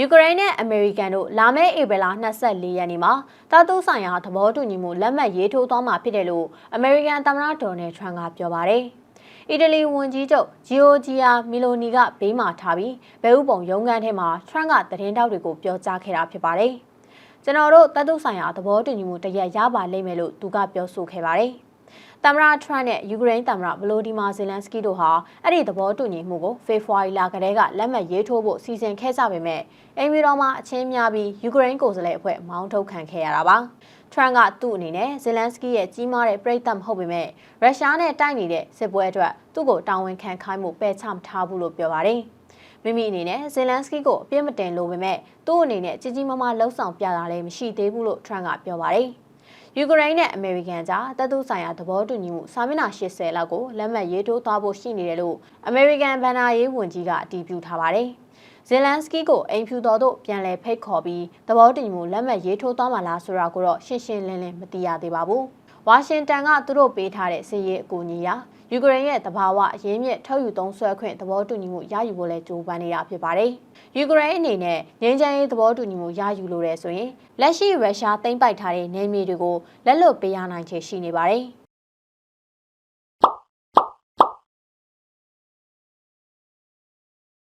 ယူကရိန်းနဲ့အမေရိကန်တို့လာမယ့်ဧပြီလ24ရက်နေ့မှာတာတူဆိုင်ရာသဘောတူညီမှုလက်မှတ်ရေးထိုးသွားမှာဖြစ်တယ်လို့အမေရိကန်သမ္မတဒေါ်နယ်ထရန့်ကပြောပါတယ်။အီတလီဝန်ကြီးချုပ်ဂျီယိုဂျီယာမီလိုနီကဘေးမှာထားပြီးဘဲဥပုံရုံးခန်းထဲမှာထရန့်ကသတင်းတောက်တွေကိုပြောကြားခဲ့တာဖြစ်ပါတယ်။ကျွန်တော်တို့တတ်တူဆိုင်ရာသဘောတူညီမှုတရက်ရပါလိမ့်မယ်လို့သူကပြောဆိုခဲ့ပါတယ်။ သမ္မတထရန့်နဲ့ယူကရိန်းသမ္မတဗလိုဒီမာဇီလန်စကီတို့ဟာအဲ့ဒီသဘောတူညီမှုကိုဖေဖော်ဝါရီလကတည်းကလက်မှတ်ရေးထိုးဖို့စီစဉ်ခဲ့ကြပေမဲ့အိမ်မီတော်မှာအချင်းများပြီးယူကရိန်းကိုယ်စားလှယ်အဖွဲ့မောင်းထုတ်ခံခဲ့ရတာပါထရန့်ကသူ့အနေနဲ့ဇီလန်စကီရဲ့ကြီးမားတဲ့ပြည်သက်မဟုတ်ပေမဲ့ရုရှားနဲ့တိုက်နေတဲ့စစ်ပွဲအတွက်သူ့ကိုတာဝန်ခံခိုင်းမှုပယ်ချမထားဘူးလို့ပြောပါတယ်မိမိအနေနဲ့ဇီလန်စကီကိုအပြစ်မတင်လို့ပေမဲ့သူ့အနေနဲ့ကြီးကြီးမားမားလှုံ့ဆော်ပြတာလည်းမရှိသေးဘူးလို့ထရန့်ကပြောပါတယ်။ ယူကရိန်းနဲ့အမေရိကန်ကြားတပ်သူဆိုင်ရာသဘောတူညီမှုစာမျက်နှာ80လောက်ကိုလက်မှတ်ရေးထိုးသွားဖို့ရှိနေတယ်လို့အမေရိကန်ဗန်နာရေးဝန်ကြီးကအတည်ပြုထားပါတယ်။ဇယ်လန်စကီကိုအိမ်ဖြူတော်သို့ပြန်လည်ဖိတ်ခေါ်ပြီးသဘောတူညီမှုလက်မှတ်ရေးထိုးသွားမှာလားဆိုတာကိုတော့ရှင်းရှင်းလင်းလင်းမသိရသေးပါဘူး။ဝါရှင်တန်ကသူတို့ပေးထားတဲ့စစ်ရေးအကူအညီရာယူကရိန်းရဲ့တဘာဝအရင်းမြစ်ထုတ်ယူသုံးဆွဲခွင့်သဘောတူညီမှုရယူဖို့လဲကြိုးပမ်းနေတာဖြစ်ပါတယ်။ ယူကရိန်းအနေနဲ့ငြိမ်းချမ်းရေးသဘောတူညီမှုရယူလိုတဲ့ဆိုရင်လက်ရှိရုရှားသိမ်းပိုက်ထားတဲ့နယ်မြေတွေကိုလက်လွတ်ပေးရနိုင်ခြေရှိနေပါတယ်။